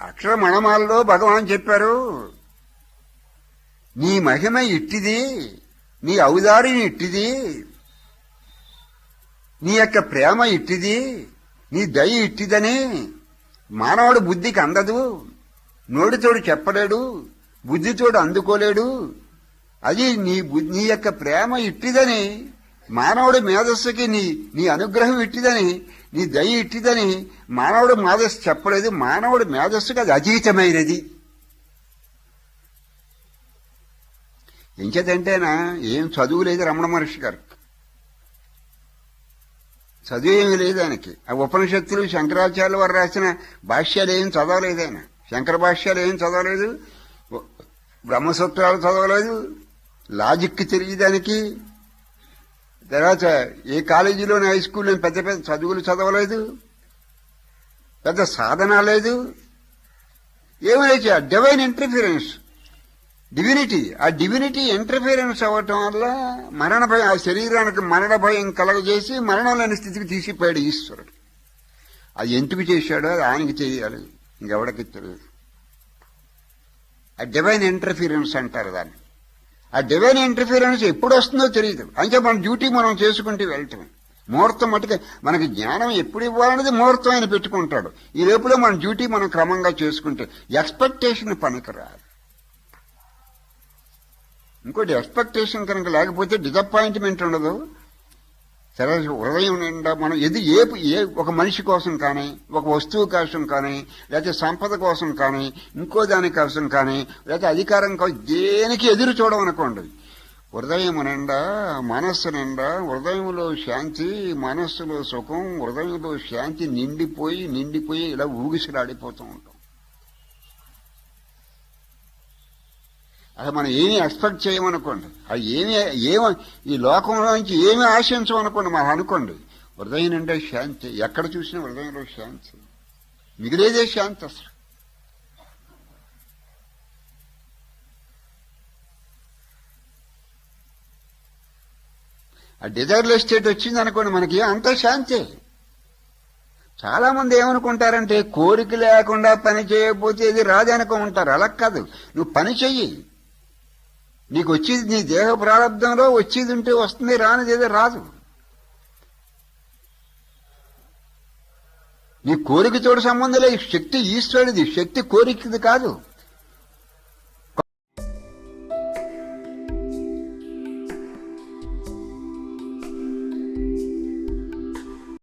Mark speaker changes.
Speaker 1: అక్షర మణమాలలో భగవాన్ చెప్పారు నీ మహిమ ఇట్టిది నీ ఔదారిని ఇట్టిది నీ యొక్క ప్రేమ ఇట్టిది నీ దయ ఇట్టిదని మానవుడు బుద్ధికి అందదు నోటితోడు చెప్పలేడు బుద్ధితోడు అందుకోలేడు అది నీ నీ యొక్క ప్రేమ ఇట్టిదని మానవుడి మేధస్సుకి నీ నీ అనుగ్రహం ఇట్టిదని నీ దయ ఇట్టిదని మానవుడు మేధస్సు చెప్పలేదు. మానవుడి మేధస్సుకి అది అతీతమైనది. ఎంచేతంటేనా ఏం చదువు లేదు రమణ మహర్షి గారు. చదువు ఏమి లేదు ఆయనకి. ఆ ఉపనిషత్తులు శంకరాచార్యుల వారు రాసిన భాష్యాలు ఏం చదవలేదు ఆయన. శంకర భాష్యాలు ఏం చదవలేదు. బ్రహ్మసూత్రాలు చదవలేదు. లాజిక్ తెలియదానికి తర్వాత ఏ కాలేజీలోని హై స్కూల్లో పెద్ద పెద్ద చదువులు చదవలేదు? పెద్ద సాధన లేదు. ఏమైతే డివైన్ ఇంటర్ఫీరెన్స్ డివినిటీ ఆ డివినిటీ ఇంటర్ఫీరెన్స్ అవ్వటం వల్ల మరణ భయం ఆ శరీరానికి మరణ భయం కలగజేసి మరణం లేని స్థితికి తీసిపోయాడు ఈశ్వరుడు. అది ఎందుకు చేశాడో అది ఆయనకి చేయాలి ఇంకెవడికి తెలియదు. ఆ డివైన్ ఇంటర్ఫీరెన్స్ అంటారు దాన్ని. ఆ డివైన్ ఇంటర్ఫీరెన్స్ ఎప్పుడు వస్తుందో తెలియదు అంటే మన డ్యూటీ మనం చేసుకుంటూ వెళ్ళటమే. ముహూర్తం మటుకు మనకి జ్ఞానం ఎప్పుడు ఇవ్వాలనేది ముహూర్తం ఆయన పెట్టుకుంటాడు. ఈ లోపల మన డ్యూటీ మనం క్రమంగా చేసుకుంటే ఎక్స్పెక్టేషన్ పనికిరాదు ఇంకోటి ఎక్స్పెక్టేషన్ కనుక లేకపోతే డిసప్పాయింట్మెంట్ ఉండదు. సరే హృదయం నిండా మనం ఇది ఏ ఏ ఒక మనిషి కోసం కానీ ఒక వస్తువు కోసం కానీ లేకపోతే సంపద కోసం కానీ ఇంకో దాని కోసం కానీ లేకపోతే అధికారం కోసం దేనికి ఎదురు చూడమనుకోండి. హృదయం నిండా మనస్సు నిండా హృదయంలో శాంతి మనస్సులో సుఖం హృదయంలో శాంతి నిండిపోయి నిండిపోయి ఇలా ఊగిసిలాడిపోతూ ఉంటాం. అసలు మనం ఏమి ఎక్స్పెక్ట్ చేయమనుకోండి. అది ఏమి ఏమ ఈ లోకంలో నుంచి ఏమి ఆశించమనుకోండి మనం అనుకోండి. హృదయం అంటే శాంతి ఎక్కడ చూసినా హృదయంలో శాంతి. మిగిలేదే శాంతి అసలు. ఆ డిజైర్లెస్ స్టేట్ వచ్చింది అనుకోండి మనకి అంత శాంతి. చాలా మంది ఏమనుకుంటారంటే కోరిక లేకుండా పని చేయకపోతే ఇది రాదనుకుంటారు అలా కాదు. నువ్వు పని చెయ్యి. నీకు వచ్చేది నీ దేహ ప్రారంభంలో వచ్చేది ఉంటే వస్తుంది రానిది ఏదో రాదు. నీ కోరికతోటి సంబంధం లేదు. శక్తి ఈశ్వరుడిది శక్తి కోరికది కాదు.